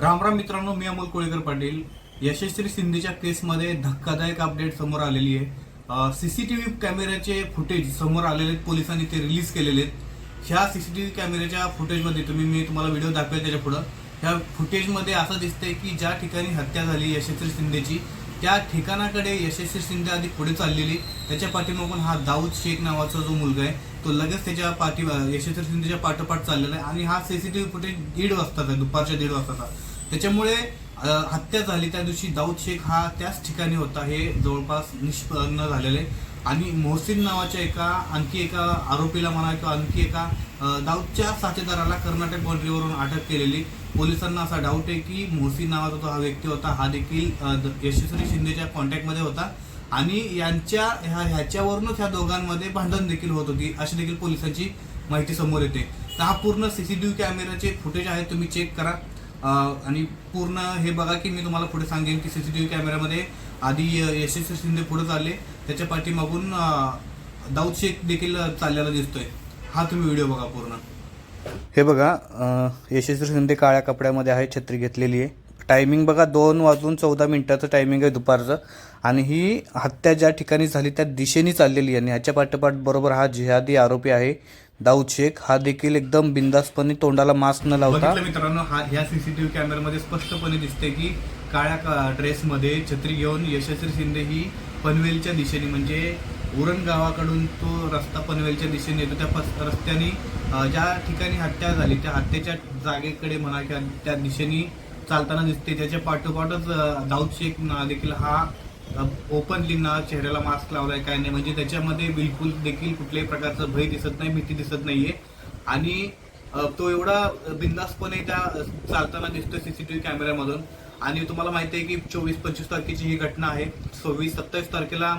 रामराम मित्रांनो मी अमोल कोळेकर पाटील. यशस्वी सिंधीच्या केसमध्ये धक्कादायक अपडेट समोर आलेली आहे. सी सी टी व्ही कॅमेऱ्याचे फुटेज समोर आलेले आहेत. पोलिसांनी ते रिलीज केलेले आहेत. ह्या सी सी टी व्ही कॅमेऱ्याच्या फुटेजमध्ये तुम्ही मी तुम्हाला व्हिडिओ दाखवेल त्याच्या पुढं. ह्या फुटेजमध्ये असं दिसतंय की ज्या ठिकाणी हत्या झाली यशस्वी शिंदेची त्या ठिकाणाकडे यशस्वी शिंदे आधी पुढे चाललेली. त्याच्या पाठीमागून हा दाऊद शेख नावाचा जो मुलगा आहे तो लगेच त्याच्या पाठी यशस्वी शिंदेच्या पाठोपाठ चाललेला आहे. आणि हा सीसीटीव्ही फुटेज दीड वाजताचा आहे दुपारच्या दीड वाजताचा त्याच्यामुळे हत्या झाली त्या दिवशी दाऊद शेख हा त्याच ठिकाणी होता. हे जवळपास निष्पन्न झालेलं आहे. आणि मोहसिन नावाच्या एका आणखी एका आरोपीला म्हणा किंवा आणखी एका दाऊदच्या साथीदाराला कर्नाटक बाउंड्रीवरून अटक केलेली. पोलिसांना असा डाऊट आहे की मोहसिन नावाचा जो हा व्यक्ती होता. हा देखील द- यशस्वी शिंदेच्या कॉन्टॅक्टमध्ये होता. आणि यांच्या ह्या ह्याच्यावरूनच ह्या दोघांमध्ये भांडण देखील होत होती अशी देखील पोलिसांची माहिती समोर येते. तर हा पूर्ण सी सी टी व्ही कॅमेराचे फुटेज आहे तुम्ही चेक करा. आणि पूर्ण हे बघा की मी तुम्हाला पुढे सांगेन की सी सी टी व्ही कॅमेऱ्यामध्ये आधी अं, यशस्वी शिंदे पुढे चालले. त्याच्या पाठीमागून दाऊद शेख देखील चाललेला दिसतोय. हा तुम्ही व्हिडिओ बघा पूर्ण. हे बघा यशस्वी शिंदे काळ्या कपड्यामध्ये आहे छत्री घेतलेली आहे. टायमिंग बघा दोन वाजून चौदा मिनटाचं टायमिंग आहे दुपारचं. आणि ही हत्या ज्या ठिकाणी झाली त्या दिशेने चाललेली आहे. आणि ह्याच्या पाठोपाठ बरोबर हा जिहादी आरोपी आहे दाऊद शेख. हा देखील एकदम बिंदासपणे तोंडाला मास्क न लावता बघितलं मित्रांनो हा ह्या सीसीटीव्ही कॅमेरामध्ये स्पष्टपणे दिसते की काळ्या का- ड्रेसमध्ये छत्री घेऊन यशस्वी शिंदे ही पनवेलच्या दिशेने म्हणजे उरण गावाकडून तो रस्ता पनवेलच्या दिशेने येतो. त्या पस- रस्त्याने ज्या ठिकाणी हत्या झाली त्या हत्येच्या जागेकडे म्हणा किंवा त्या दिशेने चालताना दिसते. त्याच्या पाठोपाठच दाऊद शेख देखील हा ओपनली ना चेहऱ्याला मास्क लावलाय काय नाही. म्हणजे त्याच्यामध्ये बिलकुल देखील कुठल्याही प्रकारचं भय दिसत नाही भीती दिसत नाहीये. आणि तो एवढा बिंदासपणे त्या चालताना दिसतोय सीसीटीव्ही कॅमेऱ्यामधून आणि तुम्हाला माहिती आहे की चोवीस पंचवीस तारखेची ही घटना आहे. सव्वीस सत्तावीस तारखेला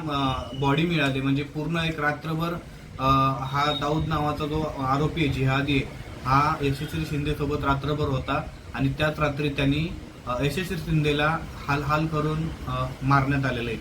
बॉडी मिळाली. म्हणजे पूर्ण एक रात्रभर हा दाऊद नावाचा जो आरोपी आहे जिहादी आहे हा यशस्वी शिंदे सोबत रात्रभर होता. आणि त्याच रात्री त्यांनी यशस्वी शिंदेला हाल हाल करून मारण्यात आलेलं आहे.